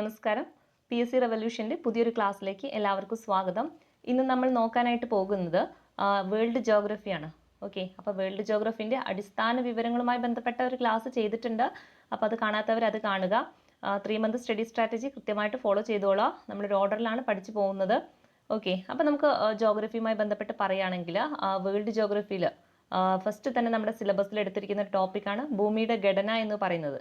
നമസ്കാരം. P S C റെവല്യൂഷന്റെ പുതിയൊരു ക്ലാസ്സിലേക്ക് എല്ലാവർക്കും സ്വാഗതം. ഇന്ന് നമ്മൾ നോക്കാനായിട്ട് പോകുന്നത് വേൾഡ് ജോഗ്രഫിയാണ് ഓക്കെ അപ്പോൾ വേൾഡ് ജോഗ്രഫിന്റെ അടിസ്ഥാന വിവരങ്ങളുമായി ബന്ധപ്പെട്ട ഒരു ക്ലാസ് ചെയ്തിട്ടുണ്ട്. അപ്പോൾ അത് കാണാത്തവർ അത് കാണുക. ത്രീ മന്ത് സ്റ്റഡി സ്ട്രാറ്റജി കൃത്യമായിട്ട് ഫോളോ ചെയ്തോളാം. നമ്മളൊരു ഓർഡറിലാണ് പഠിച്ചു പോകുന്നത്. ഓക്കെ അപ്പോൾ നമുക്ക് ജോഗ്രഫിയുമായി ബന്ധപ്പെട്ട് പറയുകയാണെങ്കിൽ വേൾഡ് ജോഗ്രഫിയിൽ ഫസ്റ്റ് തന്നെ നമ്മുടെ സിലബസിൽ എടുത്തിരിക്കുന്ന ടോപ്പിക്കാണ് ഭൂമിയുടെ ഘടന എന്ന് പറയുന്നത്.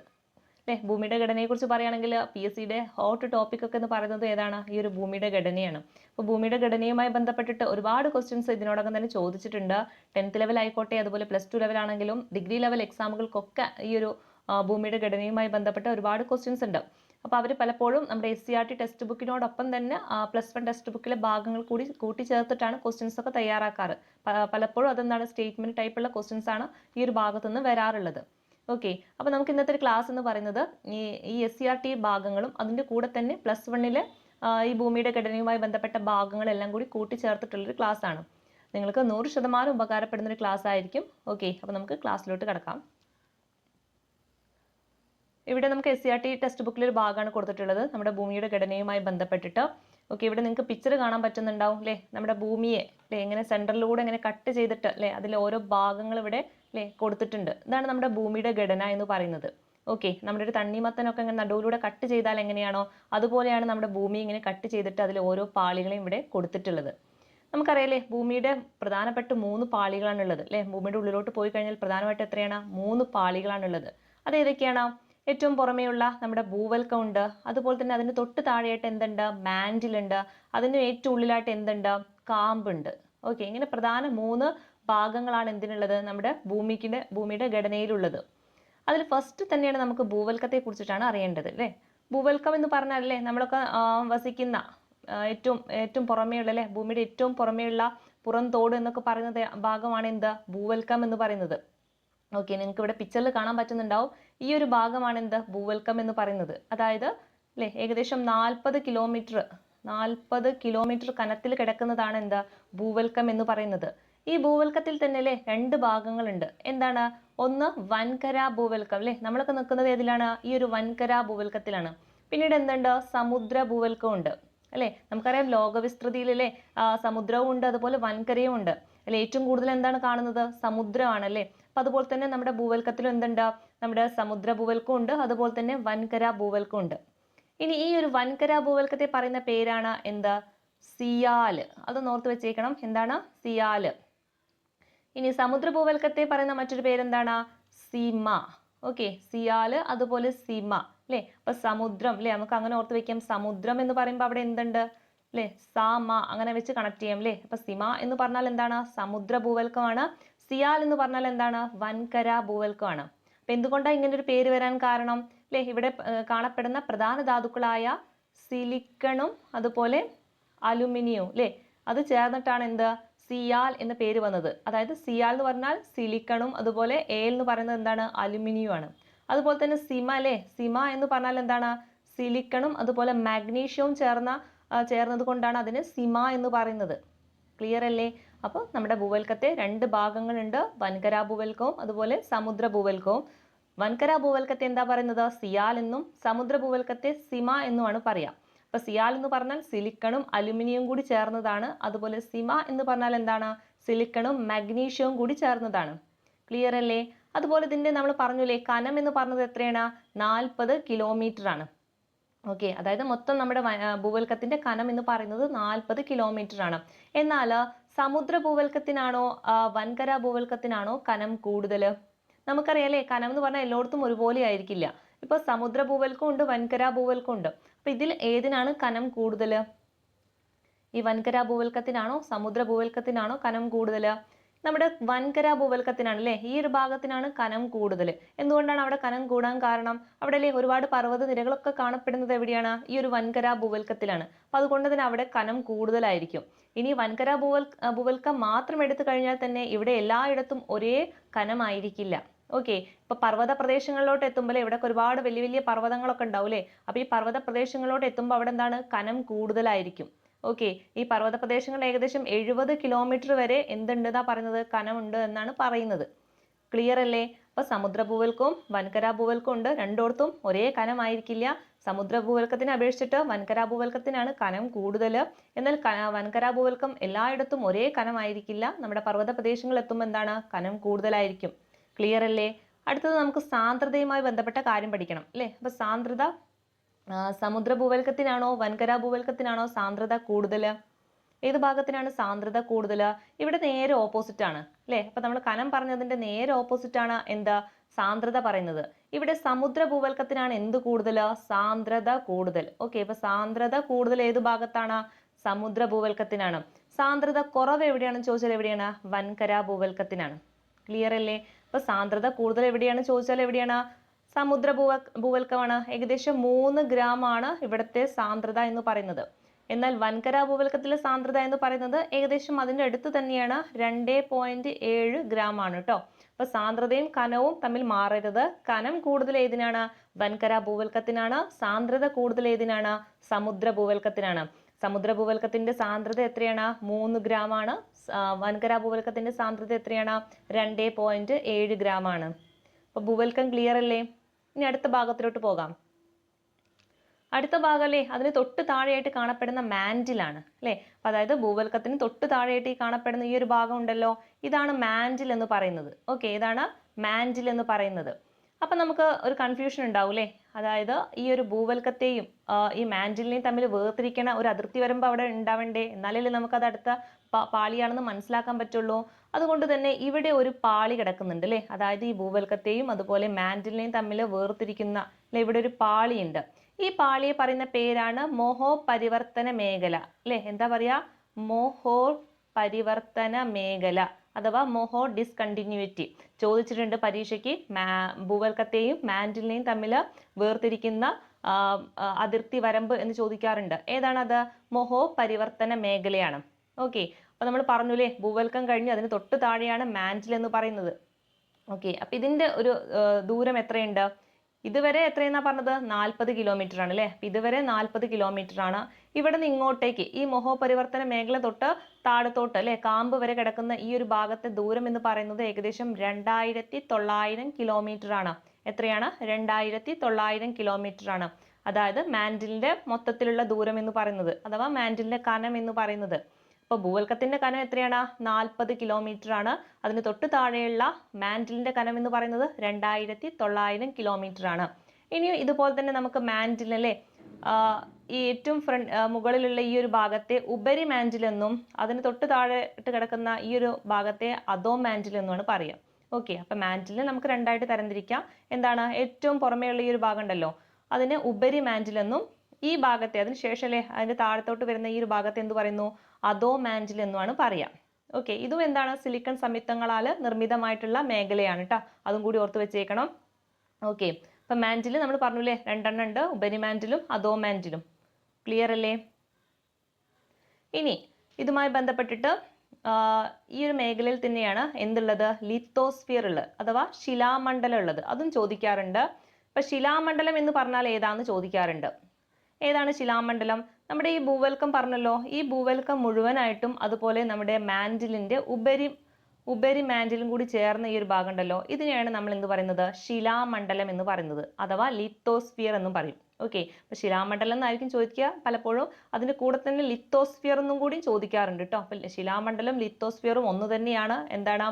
ഭൂമിയുടെ ഘടനയെക്കുറിച്ച് പറയുകയാണെങ്കിൽ പി എസ് സിയുടെ ഹോട്ട് ടോപ്പിക് ഒക്കെ എന്ന് പറയുന്നത് ഏതാണ്? ഈ ഒരു ഭൂമിയുടെ ഘടനയാണ്. അപ്പോൾ ഭൂമിയുടെ ഘടനയുമായി ബന്ധപ്പെട്ടിട്ട് ഒരുപാട് ക്വസ്റ്റ്യൻസ് ഇതിനോടകം തന്നെ ചോദിച്ചിട്ടുണ്ട്. ടെൻത്ത് ലെവൽ ആയിക്കോട്ടെ അതുപോലെ പ്ലസ് ടു ലെവൽ ആണെങ്കിലും ഡിഗ്രി ലെവൽ എക്സാമുകൾക്കൊക്കെ ഈ ഒരു ഭൂമിയുടെ ഘടനയുമായി ബന്ധപ്പെട്ട ഒരുപാട് ക്വസ്റ്റ്യൻസ് ഉണ്ട്. അപ്പോൾ അവർ പലപ്പോഴും നമ്മുടെ S C R T text ബുക്കിനോടൊപ്പം തന്നെ പ്ലസ് വൺ ടെക്സ്റ്റ് ബുക്കിലെ ഭാഗങ്ങൾ കൂടി കൂട്ടിച്ചേർത്തിട്ടാണ് ക്വസ്റ്റ്യൻസ് ഒക്കെ തയ്യാറാക്കാറ്. പലപ്പോഴും അതെന്താണ്? സ്റ്റേറ്റ്മെന്റ് ടൈപ്പുള്ള ക്വസ്റ്റ്യൻസ് ആണ് ഈ ഒരു ഭാഗത്തുനിന്ന് വരാറുള്ളത്. ഓക്കെ അപ്പോൾ നമുക്ക് ഇന്നത്തെ ഒരു ക്ലാസ് എന്ന് പറയുന്നത് ഈ ഈ എസ് സി ആർ ടി ഭാഗങ്ങളും അതിന്റെ കൂടെ തന്നെ പ്ലസ് വണ്ണിൽ ഈ ഭൂമിയുടെ ഘടനയുമായി ബന്ധപ്പെട്ട ഭാഗങ്ങളെല്ലാം കൂടി കൂട്ടിച്ചേർത്തിട്ടുള്ളൊരു ക്ലാസ് ആണ്. നിങ്ങൾക്ക് നൂറ് ശതമാനം ഉപകാരപ്പെടുന്ന ഒരു ക്ലാസ് ആയിരിക്കും. ഓക്കെ അപ്പോൾ നമുക്ക് ക്ലാസ്സിലോട്ട് കിടക്കാം. ഇവിടെ നമുക്ക് S C R T text ബുക്കിൽ ഒരു ഭാഗമാണ് കൊടുത്തിട്ടുള്ളത്. നമ്മുടെ ഭൂമിയുടെ ഘടനയുമായി ബന്ധപ്പെട്ടിട്ട്. ഓക്കെ ഇവിടെ നിങ്ങൾക്ക് പിക്ചർ കാണാൻ പറ്റുന്നുണ്ടാവും അല്ലേ നമ്മുടെ ഭൂമിയെ അല്ലേ എങ്ങനെ സെന്ററിലൂടെ ഇങ്ങനെ കട്ട് ചെയ്തിട്ട് അല്ലേ അതിലെ ഓരോ ഭാഗങ്ങൾ ഇവിടെ അല്ലേ കൊടുത്തിട്ടുണ്ട്. ഇതാണ് നമ്മുടെ ഭൂമിയുടെ ഘടന എന്ന് പറയുന്നത്. ഓക്കെ നമ്മുടെ ഒരു തണ്ണിമത്തനൊക്കെ ഇങ്ങനെ നടുവിലൂടെ കട്ട് ചെയ്താൽ എങ്ങനെയാണോ അതുപോലെയാണ് നമ്മുടെ ഭൂമി ഇങ്ങനെ കട്ട് ചെയ്തിട്ട് അതിൽ ഓരോ പാളികളെയും ഇവിടെ കൊടുത്തിട്ടുള്ളത്. നമുക്കറിയാലേ ഭൂമിയുടെ പ്രധാനപ്പെട്ട മൂന്ന് പാളികളാണുള്ളത് അല്ലേ ഭൂമിയുടെ ഉള്ളിലോട്ട് പോയി കഴിഞ്ഞാൽ പ്രധാനമായിട്ട് എത്രയാണ്? മൂന്ന് പാളികളാണുള്ളത്. അത് ഏതൊക്കെയാണ്? ഏറ്റവും പുറമേയുള്ള നമ്മുടെ ഭൂവൽക്കം ഉണ്ട്. അതുപോലെ തന്നെ അതിന് തൊട്ട് താഴെയായിട്ട് എന്തുണ്ട്? മാൻഡിൽ ഉണ്ട്. അതിന് ഏറ്റവും ഉള്ളിലായിട്ട് എന്തുണ്ട്? കാമ്പുണ്ട്. ഓക്കെ ഇങ്ങനെ പ്രധാന മൂന്ന് ഭാഗങ്ങളാണ് എന്തിനുള്ളത്? നമ്മുടെ ഭൂമിക്കിന്റെ ഭൂമിയുടെ ഘടനയിലുള്ളത്. അതിൽ ഫസ്റ്റ് തന്നെയാണ് നമുക്ക് ഭൂവൽക്കത്തെ കുറിച്ചിട്ടാണ് അറിയേണ്ടത് അല്ലേ? ഭൂവൽക്കം എന്ന് പറഞ്ഞാലല്ലേ നമ്മളൊക്കെ വസിക്കുന്ന ഏറ്റവും ഏറ്റവും പുറമേയുള്ള അല്ലേ? ഭൂമിയുടെ ഏറ്റവും പുറമേയുള്ള പുറം തോട് എന്നൊക്കെ പറയുന്നത് ഭാഗമാണ് എന്ത്? ഭൂവൽക്കം എന്ന് പറയുന്നത്. ഓക്കെ നിങ്ങൾക്ക് ഇവിടെ പിക്ചറിൽ കാണാൻ പറ്റുന്നുണ്ടാവും. ഈ ഒരു ഭാഗമാണ് എന്ത് ഭൂവൽക്കം എന്ന് പറയുന്നത്. അതായത് അല്ലേ ഏകദേശം നാൽപ്പത് കിലോമീറ്റർ നാൽപ്പത് കിലോമീറ്റർ കനത്തിൽ കിടക്കുന്നതാണ് എന്ത് ഭൂവൽക്കം എന്ന് പറയുന്നത്. ഈ ഭൂവൽക്കത്തിൽ തന്നെ അല്ലേ രണ്ട് ഭാഗങ്ങളുണ്ട്. എന്താണ്? ഒന്ന് വൻകര ഭൂവൽക്കം അല്ലേ നമ്മളൊക്കെ നിൽക്കുന്നത് ഏതിലാണ്? ഈ ഒരു വൻകര ഭൂവൽക്കത്തിലാണ്. പിന്നീട് എന്തുണ്ട്? സമുദ്ര ഭൂവൽക്കം ഉണ്ട്. അല്ലേ നമുക്കറിയാം ലോകവിസ്തൃതിയിൽ അല്ലേ സമുദ്രവും ഉണ്ട് അതുപോലെ വൻകരയും ഉണ്ട്. അല്ലെ ഏറ്റവും കൂടുതൽ എന്താണ് കാണുന്നത്? സമുദ്രമാണ് അല്ലേ അപ്പൊ അതുപോലെ തന്നെ നമ്മുടെ ഭൂവൽക്കത്തിലും എന്തുണ്ട്? നമ്മുടെ സമുദ്ര ഭൂവൽക്കം ഉണ്ട്. അതുപോലെ തന്നെ വൻകര ഭൂവൽക്കം ഉണ്ട്. ഇനി ഈ ഒരു വൻകര ഭൂവൽക്കത്തെ പറയുന്ന പേരാണ് എന്താ? സിയാൽ. അത് ഓർത്ത് വെച്ചേക്കണം. എന്താണ്? സിയാൽ. ഇനി സമുദ്ര ഭൂവൽക്കത്തെ പറയുന്ന മറ്റൊരു പേരെന്താണ്? സീമ. ഓക്കെ സിയാൽ അതുപോലെ സീമ അല്ലേ? അപ്പൊ സമുദ്രം അല്ലേ? നമുക്ക് അങ്ങനെ ഓർത്ത് വെക്കാം. സമുദ്രം എന്ന് പറയുമ്പോൾ അവിടെ എന്തുണ്ട്? അല്ലേ? സാമ. അങ്ങനെ വെച്ച് കണക്ട് ചെയ്യാം അല്ലേ? അപ്പൊ സിമ എന്ന് പറഞ്ഞാൽ എന്താണ്? സമുദ്ര ഭൂവൽക്കമാണ്. സിയാൽ എന്ന് പറഞ്ഞാൽ എന്താണ്? വൻകര ഭൂവൽക്കമാണ് അപ്പൊ എന്തുകൊണ്ടാണ് ഇങ്ങനെ ഒരു പേര് വരാൻ കാരണം? അല്ലേ ഇവിടെ കാണപ്പെടുന്ന പ്രധാന ധാതുക്കളായ സിലിക്കണും അതുപോലെ അലുമിനിയവും അല്ലേ അത് ചേർന്നിട്ടാണ് എന്ത്? സിയാൽ എന്ന പേര് വന്നത്. അതായത് സിയാൽ എന്ന് പറഞ്ഞാൽ സിലിക്കണും അതുപോലെ എൽ എന്ന് പറയുന്നത് എന്താണ്? അലുമിനിയമാണ്. അതുപോലെ തന്നെ സിമ അല്ലേ സിമ എന്ന് പറഞ്ഞാൽ എന്താണ്? സിലിക്കണും അതുപോലെ മാഗ്നീഷ്യവും ചേർന്ന ചേർന്നത് കൊണ്ടാണ് അതിന് സിമ എന്ന് പറയുന്നത്. ക്ലിയർ അല്ലേ? അപ്പോൾ നമ്മുടെ ഭൂവൽക്കത്തെ രണ്ട് ഭാഗങ്ങളുണ്ട്. വൻകര ഭൂവൽക്കവും അതുപോലെ സമുദ്ര ഭൂവൽക്കവും. വൻകര ഭൂവൽക്കത്തെ എന്താ പറയുന്നത്? സിയാൽ എന്നും സമുദ്ര ഭൂവൽക്കത്തെ സിമ എന്നുമാണ് പറയാം. അപ്പൊ സിയാൽ എന്ന് പറഞ്ഞാൽ സിലിക്കണും അലുമിനിയവും കൂടി ചേർന്നതാണ്. അതുപോലെ സിമ എന്ന് പറഞ്ഞാൽ എന്താണ്? സിലിക്കണും മാഗ്നീഷ്യവും കൂടി ചേർന്നതാണ്. ക്ലിയർ അല്ലേ? അതുപോലെ ഇതിന്റെ നമ്മൾ പറഞ്ഞില്ലേ കനം എന്ന് പറഞ്ഞത് എത്രയാണ്? നാൽപ്പത് കിലോമീറ്റർ ആണ്. ഓക്കെ അതായത് മൊത്തം നമ്മുടെ ഭൂവൽക്കത്തിന്റെ കനം എന്ന് പറയുന്നത് നാൽപ്പത് കിലോമീറ്റർ ആണ്. എന്നാൽ സമുദ്ര ഭൂവൽക്കത്തിനാണോ വൻകര ഭൂവൽക്കത്തിനാണോ കനം കൂടുതൽ? നമുക്കറിയാലേ കനം എന്ന് പറഞ്ഞാൽ എല്ലായിടത്തും ഒരുപോലെ ആയിരിക്കില്ല. ഇപ്പൊ സമുദ്ര ഭൂവൽക്കം ഉണ്ട് വൻകര ഭൂവൽക്കം ഉണ്ട്. അപ്പൊ ഇതിൽ ഏതിനാണ് കനം കൂടുതൽ? ഈ വൻകര ഭൂവൽക്കത്തിനാണോ സമുദ്ര ഭൂവൽക്കത്തിനാണോ കനം കൂടുതൽ? നമ്മുടെ വൻകര ഭൂവൽക്കത്തിനാണ് അല്ലേ? ഈ ഒരു ഭാഗത്തിനാണ് കനം കൂടുതൽ. എന്തുകൊണ്ടാണ് അവിടെ കനം കൂടാൻ കാരണം? അവിടെ അല്ലേ ഒരുപാട് പർവത നിരകളൊക്കെ കാണപ്പെടുന്നത് എവിടെയാണ്? ഈ ഒരു വൻകര ഭൂവൽക്കത്തിലാണ്. അപ്പൊ അതുകൊണ്ട് തന്നെ അവിടെ കനം കൂടുതലായിരിക്കും. ഇനി വൻകര ഭൂവൽ ഭൂവൽക്കം മാത്രം എടുത്തു കഴിഞ്ഞാൽ തന്നെ ഇവിടെ എല്ലായിടത്തും ഒരേ കനമായിരിക്കില്ല. ഓക്കെ ഇപ്പൊ പർവത പ്രദേശങ്ങളിലോട്ട് എത്തുമ്പോൾ ഇവിടെ ഒരുപാട് വലിയ വലിയ പർവതങ്ങളൊക്കെ ഉണ്ടാവും അല്ലേ അപ്പൊ ഈ പർവത പ്രദേശങ്ങളിലോട്ട് എത്തുമ്പോൾ അവിടെ എന്താണ്? കനം കൂടുതലായിരിക്കും. ഓക്കെ ഈ പർവത പ്രദേശങ്ങളിൽ ഏകദേശം എഴുപത് കിലോമീറ്റർ വരെ എന്തുണ്ടെന്നാ പറയുന്നത്? കനമുണ്ട് എന്നാണ് പറയുന്നത്. ക്ലിയർ അല്ലേ? അപ്പൊ സമുദ്ര ഭൂവൽക്കും വൻകര ഭൂവൽക്കവും ഉണ്ട്. രണ്ടോടത്തും ഒരേ കനമായിരിക്കില്ല. സമുദ്ര ഭൂവൽക്കത്തിനെ അപേക്ഷിച്ചിട്ട് വൻകര ഭൂവൽക്കത്തിനാണ് കനം കൂടുതൽ. എന്നാൽ വൻകര ഭൂവൽക്കം എല്ലായിടത്തും ഒരേ കനമായിരിക്കില്ല. നമ്മുടെ പർവത പ്രദേശങ്ങളിൽ എത്തുമ്പോൾ എന്താണ്? കനം കൂടുതലായിരിക്കും. ക്ലിയർ അല്ലേ? അടുത്തത് നമുക്ക് സാന്ദ്രതയുമായി ബന്ധപ്പെട്ട കാര്യം പഠിക്കണം അല്ലേ? അപ്പൊ സാന്ദ്രത സമുദ്ര ഭൂവൽക്കത്തിനാണോ വൻകര ഭൂവൽക്കത്തിനാണോ സാന്ദ്രത കൂടുതൽ? ഏത് ഭാഗത്തിനാണ് സാന്ദ്രത കൂടുതൽ ഇവിടെ നേരെ ഓപ്പോസിറ്റ് ആണ് അല്ലേ? അപ്പൊ നമ്മൾ കനം പറഞ്ഞതിന്റെ നേരെ ഓപ്പോസിറ്റ് ആണ് എന്താ? സാന്ദ്രത പറയുന്നത്. ഇവിടെ സമുദ്ര ഭൂവൽക്കത്തിനാണ് എന്ത് കൂടുതൽ സാന്ദ്രത കൂടുതൽ. ഓക്കെ ഇപ്പൊ സാന്ദ്രത കൂടുതൽ ഏത് ഭാഗത്താണ്? സമുദ്ര ഭൂവൽക്കത്തിനാണ്. സാന്ദ്രത കുറവ് എവിടെയാണെന്ന് ചോദിച്ചാൽ എവിടെയാണ്? വൻകര ഭൂവൽക്കത്തിനാണ്. ക്ലിയർ അല്ലേ? അപ്പൊ സാന്ദ്രത കൂടുതൽ എവിടെയാണ് ചോദിച്ചാൽ എവിടെയാണ്? സമുദ്ര ഭൂവ ഭൂവൽക്കമാണ്. ഏകദേശം മൂന്ന് ഗ്രാം ആണ് ഇവിടുത്തെ സാന്ദ്രത എന്ന് പറയുന്നത്. എന്നാൽ വൻകര ഭൂവൽക്കത്തിലെ സാന്ദ്രത എന്ന് പറയുന്നത് ഏകദേശം അതിന്റെ അടുത്ത് തന്നെയാണ്. രണ്ട് പോയിന്റ് ഏഴ് ഗ്രാം ആണ് കേട്ടോ അപ്പൊ സാന്ദ്രതയും കനവും തമ്മിൽ മാറരുത്. കനം കൂടുതൽ ഏതിനാണ്? വൻകര ഭൂവൽക്കത്തിനാണ്. സാന്ദ്രത കൂടുതൽ ഏതിനാണ്? സമുദ്ര ഭൂവൽക്കത്തിനാണ്. സമുദ്ര ഭൂവൽക്കത്തിന്റെ സാന്ദ്രത എത്രയാണ്? മൂന്ന് ഗ്രാം ആണ്. വൻകര ഭൂവൽക്കത്തിന്റെ സാന്ദ്രത എത്രയാണ്? രണ്ട് പോയിന്റ് ഏഴ് ഗ്രാം ആണ്. അപ്പൊ ഭൂവൽക്കം ക്ലിയർ അല്ലേ? ഇനി അടുത്ത ഭാഗത്തിലോട്ട് പോകാം. അടുത്ത ഭാഗം അല്ലേ അതിന് തൊട്ട് താഴെയായിട്ട് കാണപ്പെടുന്ന മാൻഡിലാണ് അല്ലേ? അപ്പോൾ അതായത് ഭൂവൽക്കത്തിന് തൊട്ട് താഴെയായിട്ട് ഈ കാണപ്പെടുന്ന ഈ ഒരു ഭാഗം ഉണ്ടല്ലോ. ഇതാണ് മാൻഡിൽ എന്ന് പറയുന്നത്. ഓക്കെ ഇതാണ് മാൻഡിൽ എന്ന് പറയുന്നത്. അപ്പൊ നമുക്ക് ഒരു കൺഫ്യൂഷൻ ഉണ്ടാവും അല്ലേ? അതായത് ഈ ഒരു ഭൂവൽക്കത്തെയും ഈ മാൻഡിലിനെയും തമ്മിൽ വേർതിരിക്കണ ഒരു അതിർത്തി വരുമ്പോൾ അവിടെ ഉണ്ടാവണ്ടേ? എന്നാലല്ലേ നമുക്കത് അടുത്ത പാളിയാണെന്ന് മനസ്സിലാക്കാൻ പറ്റുള്ളൂ. അതുകൊണ്ട് തന്നെ ഇവിടെ ഒരു പാളി കിടക്കുന്നുണ്ട് അല്ലേ? അതായത് ഈ ഭൂവൽക്കത്തെയും അതുപോലെ മാൻഡിലിനെയും തമ്മിൽ വേർതിരിക്കുന്ന അല്ലെ? ഇവിടെ ഒരു പാളിയുണ്ട്. ഈ പാളിയെ പറയുന്ന പേരാണ് മോഹോ പരിവർത്തന മേഖല അല്ലെ? എന്താ പറയാ? മോഹോ പരിവർത്തന മേഖല അഥവാ മോഹോ ഡിസ്കണ്ടിന്യൂറ്റി. ചോദിച്ചിട്ടുണ്ട് പരീക്ഷയ്ക്ക് മാ ഭൂവൽക്കത്തെയും മാൻഡിലിനെയും തമ്മിൽ വേർതിരിക്കുന്ന അതിർത്തി വരമ്പ് എന്ന് ചോദിക്കാറുണ്ട്. ഏതാണത്? മോഹോ പരിവർത്തന മേഖലയാണ്. ഓക്കെ അപ്പൊ നമ്മൾ പറഞ്ഞുല്ലേ ഭൂവൽക്കം കഴിഞ്ഞ് അതിന് തൊട്ട് താഴെയാണ് മാൻഡിൽ എന്ന് പറയുന്നത്. ഓക്കെ അപ്പൊ ഇതിന്റെ ഒരു ദൂരം എത്രയുണ്ട്? ഇതുവരെ എത്രയെന്നാ പറഞ്ഞത്? നാൽപ്പത് കിലോമീറ്റർ ആണ് അല്ലേ ഇതുവരെ നാൽപ്പത് കിലോമീറ്റർ ആണ് ഇവിടെ നിന്ന് ഇങ്ങോട്ടേക്ക് ഈ മൊഹോപരിവർത്തന മേഖല തൊട്ട് താഴത്തോട്ട് അല്ലെ? കാമ്പ് വരെ കിടക്കുന്ന ഈ ഒരു ഭാഗത്തെ ദൂരം എന്ന് പറയുന്നത് ഏകദേശം രണ്ടായിരത്തി തൊള്ളായിരം കിലോമീറ്റർ ആണ് എത്രയാണ്? രണ്ടായിരത്തി തൊള്ളായിരം കിലോമീറ്റർ ആണ് അതായത് മാൻഡിലിന്റെ മൊത്തത്തിലുള്ള ദൂരം എന്ന് പറയുന്നത്. അഥവാ മാൻഡിലിന്റെ കനം എന്ന് പറയുന്നത്. അപ്പൊ ഭൂവൽക്കത്തിന്റെ കനം എത്രയാണ്? നാൽപ്പത് കിലോമീറ്റർ ആണ്. അതിന് തൊട്ട് താഴെയുള്ള മാൻഡിലിന്റെ കനം എന്ന് പറയുന്നത് രണ്ടായിരത്തി തൊള്ളായിരം കിലോമീറ്റർ ആണ്. ഇനിയും ഇതുപോലെ തന്നെ നമുക്ക് മാൻഡിൽ അല്ലേ? ഈ ഏറ്റവും ഫ്രണ്ട് മുകളിലുള്ള ഈ ഒരു ഭാഗത്തെ ഉപരി മാൻഡിൽ എന്നും അതിന് തൊട്ട് താഴെട്ട് കിടക്കുന്ന ഈ ഒരു ഭാഗത്തെ അതോ മാൻഡിൽ എന്നുമാണ് പറയുക. ഓക്കെ അപ്പൊ മാൻഡിലിനെ നമുക്ക് രണ്ടായിട്ട് തരംതിരിക്കാം. എന്താണ്? ഏറ്റവും പുറമേയുള്ള ഈ ഒരു ഭാഗം ഉണ്ടല്ലോ. അതിന് ഉപരി മാൻഡിൽ എന്നും ഈ ഭാഗത്തെ അതിന് ശേഷമല്ലേ അതിന്റെ താഴത്തോട്ട് വരുന്ന ഈ ഒരു ഭാഗത്തെ എന്ത് പറയുന്നു? അധോ മാൻഡിൽ എന്നുമാണ് പറയാം. ഓക്കെ ഇതും എന്താണ്? സിലിക്കൺ സംയുക്തങ്ങളാൽ നിർമ്മിതമായിട്ടുള്ള മേഖലയാണ് കേട്ടോ അതും കൂടി ഓർത്ത് വെച്ചേക്കണം. ഓക്കെ അപ്പൊ മാൻഡിൽ നമ്മൾ പറഞ്ഞില്ലേ രണ്ടെണ്ണം ഉണ്ട്. ഉപരിമാൻഡിലും അതോ മാൻഡിലും ക്ലിയർ അല്ലേ? ഇനി ഇതുമായി ബന്ധപ്പെട്ടിട്ട് ഈ ഒരു മേഖലയിൽ തന്നെയാണ് എന്തുള്ളത്? ലിത്തോസ്ഫിയർ ഉള്ളത് അഥവാ ശിലാമണ്ഡലം ഉള്ളത്. അതും ചോദിക്കാറുണ്ട്. ഇപ്പം ശിലാമണ്ഡലം എന്ന് പറഞ്ഞാൽ ഏതാന്ന് ചോദിക്കാറുണ്ട്. ഏതാണ് ശിലാമണ്ഡലം? നമ്മുടെ ഈ ഭൂവൽക്കം പറഞ്ഞല്ലോ ഈ ഭൂവൽക്കം മുഴുവനായിട്ടും അതുപോലെ നമ്മുടെ മാൻഡിലിന്റെ ഉപരി ഉപരി മാൻഡിലും കൂടി ചേർന്ന ഈ ഒരു ഭാഗം ഉണ്ടല്ലോ ഇതിനെയാണ് നമ്മൾ എന്ത് പറയുന്നത്? ശിലാമണ്ഡലം എന്ന് പറയുന്നത്. അഥവാ ലിത്തോസ്ഫിയർ എന്നും പറയും. ഓക്കെ. അപ്പോൾ ശിലാമണ്ഡലം എന്നായിരിക്കും ചോദിക്കുക പലപ്പോഴും. അതിന്റെ കൂടെ തന്നെ ലിത്തോസ്ഫിയർ എന്നും കൂടി ചോദിക്കാറുണ്ട് കേട്ടോ അപ്പൊ ശിലാമണ്ഡലം ലിത്തോസ്ഫിയറും ഒന്ന് തന്നെയാണ്. എന്താണ്?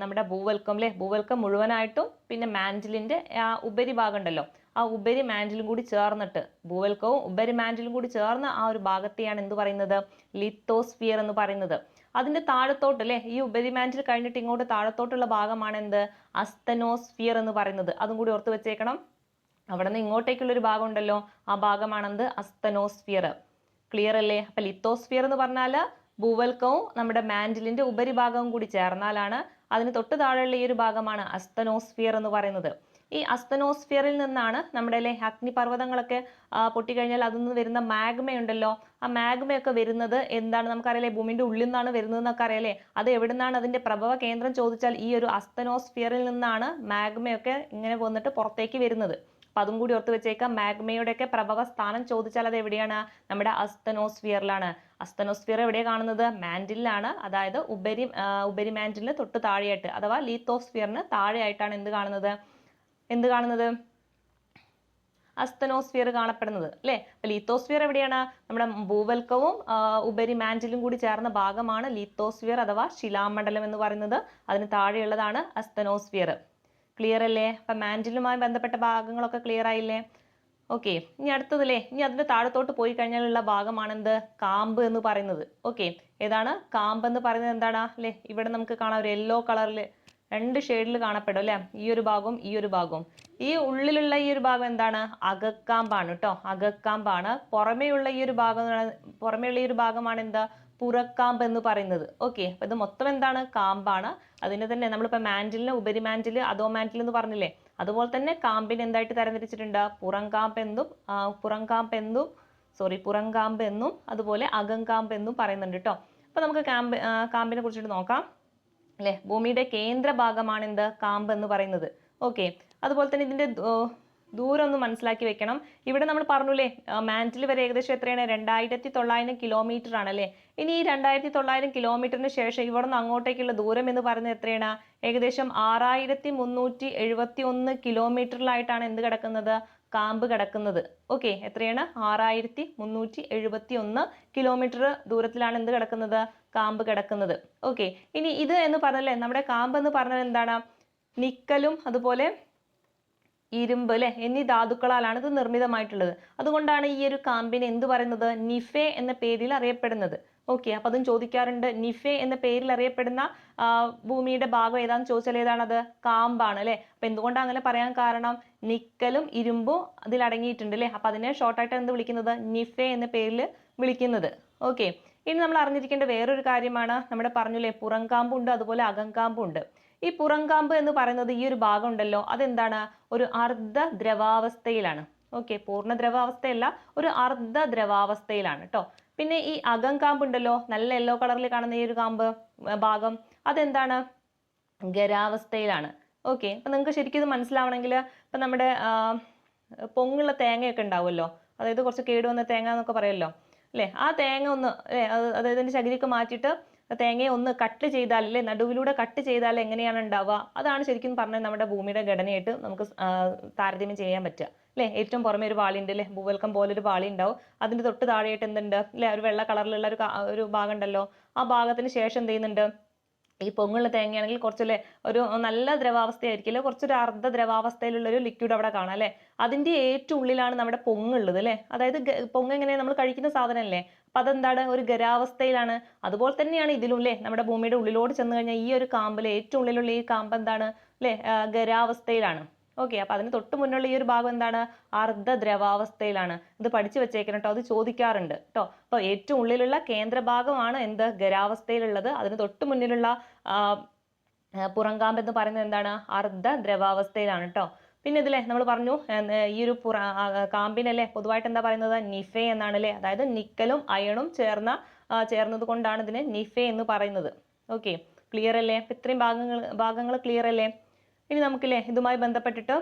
നമ്മുടെ ഭൂവൽക്കം അല്ലെ ഭൂവൽക്കം മുഴുവനായിട്ടും പിന്നെ മാൻഡിലിന്റെ ആ ഉപരിഭാഗം ഉണ്ടല്ലോ. ആ ഉപരി മാൻഡിലും കൂടി ചേർന്നിട്ട് ഭൂവൽക്കവും ഉപരി മാൻഡിലും കൂടി ചേർന്ന ആ ഒരു ഭാഗത്തെയാണ് എന്ത് പറയുന്നത്? ലിത്തോസ്ഫിയർ എന്ന് പറയുന്നത്. അതിന്റെ താഴത്തോട്ട് അല്ലെ ഈ ഉപരി മാൻഡിൽ കഴിഞ്ഞിട്ട് ഇങ്ങോട്ട് താഴത്തോട്ടുള്ള ഭാഗമാണ് എന്ത്? അസ്തനോസ്ഫിയർ എന്ന് പറയുന്നത്. അതും കൂടി ഓർത്ത് വെച്ചേക്കണം. അവിടെ നിന്ന് ഇങ്ങോട്ടേക്കുള്ള ഒരു ഭാഗം ഉണ്ടല്ലോ ആ ഭാഗമാണെന്ത് അസ്തനോസ്ഫിയർ ക്ലിയർ അല്ലേ? അപ്പൊ ലിത്തോസ്ഫിയർ എന്ന് പറഞ്ഞാൽ ഭൂവൽക്കവും നമ്മുടെ മാൻഡിലിന്റെ ഉപരിഭാഗവും കൂടി ചേർന്നാലാണ് അതിന് തൊട്ട് താഴെയുള്ള ഈ ഒരു ഭാഗമാണ് അസ്തനോസ്ഫിയർ എന്ന് പറയുന്നത്. ഈ അസ്തനോസ്ഫിയറിൽ നിന്നാണ് നമ്മുടെ അല്ലെ അഗ്നിപർവതങ്ങളൊക്കെ പൊട്ടിക്കഴിഞ്ഞാൽ അതിൽ നിന്ന് വരുന്ന മാഗ്മയുണ്ടല്ലോ. ആ മാഗ്മയൊക്കെ വരുന്നത് എന്താണ് നമുക്കറിയാലേ ഭൂമിന്റെ ഉള്ളിൽ നിന്നാണ് വരുന്നത് എന്നൊക്കെ അറിയാലേ അത് എവിടെ നിന്നാണ് അതിന്റെ പ്രഭവ കേന്ദ്രം ചോദിച്ചാൽ ഈ ഒരു അസ്തനോസ്ഫിയറിൽ നിന്നാണ് മാഗ്മയൊക്കെ ഇങ്ങനെ വന്നിട്ട് പുറത്തേക്ക് വരുന്നത്. അപ്പൊ അതും കൂടി ഓർത്ത് വെച്ചേക്കാം. മാഗ്മയുടെ ഒക്കെ പ്രഭവ സ്ഥാനം ചോദിച്ചാൽ അത് എവിടെയാണ്? നമ്മുടെ അസ്തനോസ്ഫിയറിലാണ്. അസ്തനോസ്ഫിയർ എവിടെ കാണുന്നത്? മാൻഡിലാണ് അതായത് ഉപരി ഉപരി മാൻഡിലിന് തൊട്ട് താഴെയായിട്ട് അഥവാ ലീത്തോസ്ഫിയറിന് താഴെയായിട്ടാണ് എന്ത് കാണുന്നത്? എന്ത് കാണുന്നത്? അസ്തനോസ്ഫിയർ കാണപ്പെടുന്നത് അല്ലേ? ലീത്തോസ്ഫിയർ എവിടെയാണ്? നമ്മുടെ ഭൂവൽക്കവും ഉപരി മാന്റിലും കൂടി ചേർന്ന ഭാഗമാണ് ലീത്തോസ്ഫിയർ അഥവാ ശിലാമണ്ഡലം എന്ന് പറയുന്നത്. അതിന് താഴെയുള്ളതാണ് അസ്തനോസ്ഫിയർ. ക്ലിയർ അല്ലേ? അപ്പം മാന്റിലുമായി ബന്ധപ്പെട്ട ഭാഗങ്ങളൊക്കെ ക്ലിയർ ആയില്ലേ? ഓക്കെ ഇനി അടുത്തതല്ലേ ഇനി അതിന്റെ താഴത്തോട്ട് പോയി കഴിഞ്ഞാലുള്ള ഭാഗമാണ് എന്ത് കാമ്പ് എന്ന് പറയുന്നത്. ഓക്കെ ഏതാണ്? കാമ്പ് എന്ന് പറയുന്നത് എന്താണ്? അല്ലേ? ഇവിടെ നമുക്ക് കാണാം ഒരു യെല്ലോ കളറിൽ രണ്ട് ഷെയ്ഡിൽ കാണപ്പെടും അല്ലേ? ഈ ഒരു ഭാഗവും ഈ ഒരു ഭാഗവും. ഈ ഉള്ളിലുള്ള ഈ ഒരു ഭാഗം എന്താണ്? അകക്കാമ്പാണ് കേട്ടോ അകക്കാമ്പാണ്. പുറമേയുള്ള ഈ ഒരു ഭാഗം പുറമേയുള്ള ഈ ഒരു ഭാഗമാണ് എന്താ? പുറക്കാമ്പ് എന്ന് പറയുന്നത്. ഓക്കെ അപ്പൊ ഇത് മൊത്തം എന്താണ്? കാമ്പാണ്. അതിന് തന്നെ നമ്മളിപ്പോൾ മാന്റിലിന് ഉപരി മാന്റിൽ അതോ മാന്റിൽ എന്ന് പറഞ്ഞില്ലേ? അതുപോലെ തന്നെ കാമ്പിനെ എന്തായിട്ട് തരംതിരിച്ചിട്ടുണ്ട്? പുറംകാമ്പ് എന്നും പുറംകാമ്പ് എന്നും സോറി പുറംകാമ്പ് എന്നും അതുപോലെ അകംകാമ്പ് എന്നും പറയുന്നുണ്ട് കേട്ടോ അപ്പോൾ നമുക്ക് കാമ്പ് കാമ്പിനെ കുറിച്ചിട്ട് നോക്കാം. അല്ലേ? ഭൂമിയുടെ കേന്ദ്ര ഭാഗമാണ് എന്ത് കാമ്പ് എന്ന് പറയുന്നത്. ഓക്കെ. അതുപോലെ തന്നെ ഇതിന്റെ ദൂരം ഒന്ന് മനസ്സിലാക്കി വെക്കണം. ഇവിടെ നമ്മൾ പറഞ്ഞുല്ലേ മാന്റിൽ വരെ ഏകദേശം എത്രയാണ്? രണ്ടായിരത്തി തൊള്ളായിരം കിലോമീറ്റർ ആണല്ലേ ഇനി ഈ രണ്ടായിരത്തി തൊള്ളായിരം കിലോമീറ്ററിന് ശേഷം ഇവിടെ നിന്ന് അങ്ങോട്ടേക്കുള്ള ദൂരം എന്ന് പറയുന്നത് എത്രയാണ്? ഏകദേശം ആറായിരത്തി മുന്നൂറ്റി എഴുപത്തി ഒന്ന് കിലോമീറ്ററിലായിട്ടാണ് എന്ത് കിടക്കുന്നത്? കാമ്പ് കിടക്കുന്നത്. ഓക്കെ എത്രയാണ്? ആറായിരത്തി മുന്നൂറ്റി എഴുപത്തി ഒന്ന് കിലോമീറ്റർ ദൂരത്തിലാണ് എന്ത് കിടക്കുന്നത്? കാമ്പ് കിടക്കുന്നത്. ഓക്കെ ഇനി ഇത് എന്ന് പറഞ്ഞല്ലേ നമ്മുടെ കാമ്പ് എന്ന് പറഞ്ഞാൽ എന്താണ്? നിക്കലും അതുപോലെ ഇരുമ്പ് അല്ലെ? എന്നീ ധാതുക്കളാലാണ് ഇത് നിർമ്മിതമായിട്ടുള്ളത്. അതുകൊണ്ടാണ് ഈ ഒരു കാമ്പിനെ എന്ത് പറയുന്നത്? നിഫെ എന്ന പേരിൽ അറിയപ്പെടുന്നത്. ഓക്കെ അപ്പൊ അതും ചോദിക്കാറുണ്ട്. നിഫെ എന്ന പേരിൽ അറിയപ്പെടുന്ന ഭൂമിയുടെ ഭാഗം ഏതാന്ന് ചോദിച്ചാൽ ഏതാണത്? കാമ്പാണ് അല്ലെ? അപ്പൊ എന്തുകൊണ്ടാണ് അങ്ങനെ പറയാൻ കാരണം? നിക്കലും ഇരുമ്പും അതിൽ അടങ്ങിയിട്ടുണ്ട് അല്ലെ? അപ്പൊ അതിനെ ഷോർട്ടായിട്ട് എന്ത് വിളിക്കുന്നത്? നിഫെ എന്ന പേരിൽ വിളിക്കുന്നത്. ഓക്കെ ഇനി നമ്മൾ അറിഞ്ഞിരിക്കേണ്ട വേറൊരു കാര്യമാണ്. നമ്മുടെ പറഞ്ഞില്ലേ പുറംകാമ്പുണ്ട് അതുപോലെ അകംകാമ്പുണ്ട്. ഈ പുറംകാമ്പ് എന്ന് പറയുന്നത് ഈ ഒരു ഭാഗം ഉണ്ടല്ലോ അതെന്താണ്? ഒരു അർദ്ധ ദ്രവാവസ്ഥയിലാണ് ഓക്കെ പൂർണ ദ്രവാവസ്ഥയല്ല ഒരു അർദ്ധ ദ്രവാവസ്ഥയിലാണ് കേട്ടോ പിന്നെ ഈ അകംകാമ്പ് ഉണ്ടല്ലോ നല്ല യെല്ലോ കളറിൽ കാണുന്ന ഈ ഒരു കാമ്പ് ഭാഗം അതെന്താണ്? ഖരാവസ്ഥയിലാണ് ഓക്കെ അപ്പം നിങ്ങൾക്ക് ശരിക്കും ഇത് മനസ്സിലാവണമെങ്കിൽ ഇപ്പം നമ്മുടെ പൊങ്ങുള്ള തേങ്ങയൊക്കെ ഉണ്ടാവുമല്ലോ അതായത് കുറച്ച് കേടുവന്ന തേങ്ങ എന്നൊക്കെ പറയുമല്ലോ അല്ലേ? ആ തേങ്ങ ഒന്ന് അല്ലേ അതായത് അതിന്റെ ശകരിക്ക് മാറ്റിയിട്ട് തേങ്ങയെ ഒന്ന് കട്ട് ചെയ്താൽ അല്ലേ നടുവിലൂടെ കട്ട് ചെയ്താൽ എങ്ങനെയാണ് ഉണ്ടാവുക? അതാണ് ശരിക്കും പറഞ്ഞാൽ നമ്മുടെ ഭൂമിയുടെ ഘടനയായിട്ട് നമുക്ക് താരതമ്യം ചെയ്യാൻ പറ്റുക. അല്ലേ ഏറ്റവും പുറമെ ഒരു വാളിയുണ്ട് അല്ലേ ഭൂവൽക്കം പോലെ ഒരു വാളി ഉണ്ടാവും അതിന്റെ തൊട്ട് താഴെയായിട്ട് എന്തുണ്ട്? അല്ലേ ഒരു വെള്ള കളറിലുള്ള ഒരു ഒരു ഭാഗം ഉണ്ടല്ലോ ആ ഭാഗത്തിന് ശേഷം എന്ത് ചെയ്യുന്നുണ്ട്? ഈ പൊങ്ങുള്ള തേങ്ങയാണെങ്കിൽ കുറച്ചല്ലേ ഒരു നല്ല ദ്രവാവസ്ഥയായിരിക്കില്ല കുറച്ചൊരു അർദ്ധ ദ്രവാവസ്ഥയിലുള്ള ഒരു ലിക്വിഡ് അവിടെ കാണാം അല്ലേ അതിന്റെ ഏറ്റവും ഉള്ളിലാണ് നമ്മുടെ പൊങ്ങുള്ളത് അല്ലേ അതായത് പൊങ്ങ് എങ്ങനെയാ നമ്മൾ കഴിക്കുന്ന സാധനമല്ലേ അപ്പൊ അതെന്താണ്? ഒരു ഖരാവസ്ഥയിലാണ്. അതുപോലെ തന്നെയാണ് ഇതിലും അല്ലേ നമ്മുടെ ഭൂമിയുടെ ഉള്ളിലോട്ട് ചെന്ന് കഴിഞ്ഞാൽ ഈ ഒരു കാമ്പിലെ ഏറ്റവും ഉള്ളിലുള്ള ഈ കാമ്പ് എന്താണ്? അല്ലേ ഗരാവസ്ഥയിലാണ് ഓക്കെ അപ്പോൾ അതിന് തൊട്ട് മുന്നുള്ള ഈ ഒരു ഭാഗം എന്താണ്? അർദ്ധ ദ്രവാവസ്ഥയിലാണ് ഇത് പഠിച്ചു വെച്ചേക്കണം കേട്ടോ അത് ചോദിക്കാറുണ്ട് കേട്ടോ അപ്പോൾ ഏറ്റവും ഉള്ളിലുള്ള കേന്ദ്രഭാഗമാണ് എന്ത്? ഖരാവസ്ഥയിലുള്ളത്. അതിന് തൊട്ട് മുന്നിലുള്ള പുറങ്കാമ്പ് എന്ന് പറയുന്നത് എന്താണ്? അർദ്ധ ദ്രവാവസ്ഥയിലാണ് കേട്ടോ പിന്നെ ഇതിലെ നമ്മൾ പറഞ്ഞു ഈ ഒരു പുറ കാമ്പിനല്ലേ പൊതുവായിട്ട് എന്താ പറയുന്നത്? നിഫെ എന്നാണ് അല്ലേ അതായത് നിക്കലും അയണും ചേർന്ന ചേർന്നത് കൊണ്ടാണ് ഇതിനെ നിഫെ എന്ന് പറയുന്നത്. ഓക്കെ ക്ലിയർ അല്ലേ? ഇത്രയും ഭാഗങ്ങൾ ഭാഗങ്ങൾ ക്ലിയർ അല്ലേ? ഇനി നമുക്കില്ലേ ഇതുമായി ബന്ധപ്പെട്ടിട്ട്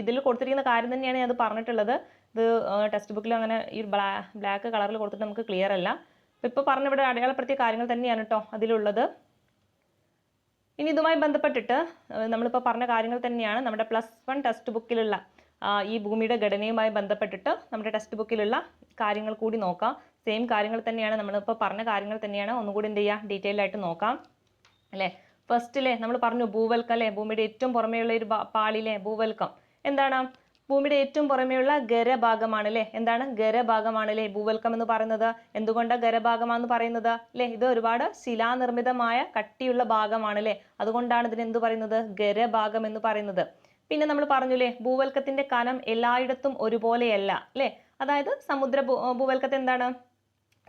ഇതിൽ കൊടുത്തിരിക്കുന്ന കാര്യം തന്നെയാണ് ഞാൻ അത് പറഞ്ഞിട്ടുള്ളത്. ഇത് ടെക്സ്റ്റ് ബുക്കിൽ അങ്ങനെ ഈ ബ്ലാ ബ്ലാക്ക് കളറിൽ കൊടുത്തിട്ട് നമുക്ക് ക്ലിയർ അല്ല. ഇപ്പൊ ഇപ്പോൾ പറഞ്ഞ ഇവിടെ അടയാളപ്പെടുത്തിയ കാര്യങ്ങൾ തന്നെയാണ് കേട്ടോ അതിലുള്ളത്. ഇനി ഇതുമായി ബന്ധപ്പെട്ടിട്ട് നമ്മളിപ്പോൾ പറഞ്ഞ കാര്യങ്ങൾ തന്നെയാണ് നമ്മുടെ പ്ലസ് വൺ ടെക്സ്റ്റ് ബുക്കിലുള്ള ഈ ഭൂമിയുടെ ഘടനയുമായി ബന്ധപ്പെട്ടിട്ട് നമ്മുടെ ടെക്സ്റ്റ് ബുക്കിലുള്ള കാര്യങ്ങൾ കൂടി നോക്കാം. സെയിം കാര്യങ്ങൾ തന്നെയാണ് നമ്മളിപ്പോൾ പറഞ്ഞ കാര്യങ്ങൾ തന്നെയാണ്. ഒന്നുകൂടി എന്ത് ചെയ്യുക ഡീറ്റെയിൽ ആയിട്ട് നോക്കാം. അല്ലേ? ഫസ്റ്റിലെ നമ്മൾ പറഞ്ഞു ഭൂവൽക്കം അല്ലേ? ഭൂമിയുടെ ഏറ്റവും പുറമേയുള്ള ഒരു പാളിലെ ഭൂവൽക്കം. എന്താണ്? ഭൂമിയുടെ ഏറ്റവും പുറമേയുള്ള ഗരഭാഗമാണ് അല്ലേ? എന്താണ്? ഗരഭാഗമാണ് അല്ലേ ഭൂവൽക്കം എന്ന് പറയുന്നത്. എന്തുകൊണ്ടാണ് ഗരഭാഗമാണെന്ന് പറയുന്നത്? അല്ലേ? ഇത് ഒരുപാട് ശിലാനിർമ്മിതമായ കട്ടിയുള്ള ഭാഗമാണ് അല്ലേ? അതുകൊണ്ടാണ് ഇതിന് എന്ത് പറയുന്നത്? ഗരഭാഗം എന്ന് പറയുന്നത്. പിന്നെ നമ്മൾ പറഞ്ഞു പറഞ്ഞില്ലേ ഭൂവൽക്കത്തിന്റെ കനം എല്ലായിടത്തും ഒരുപോലെയല്ല അല്ലേ? അതായത് സമുദ്ര ഭൂവൽക്കത്തെ എന്താണ്?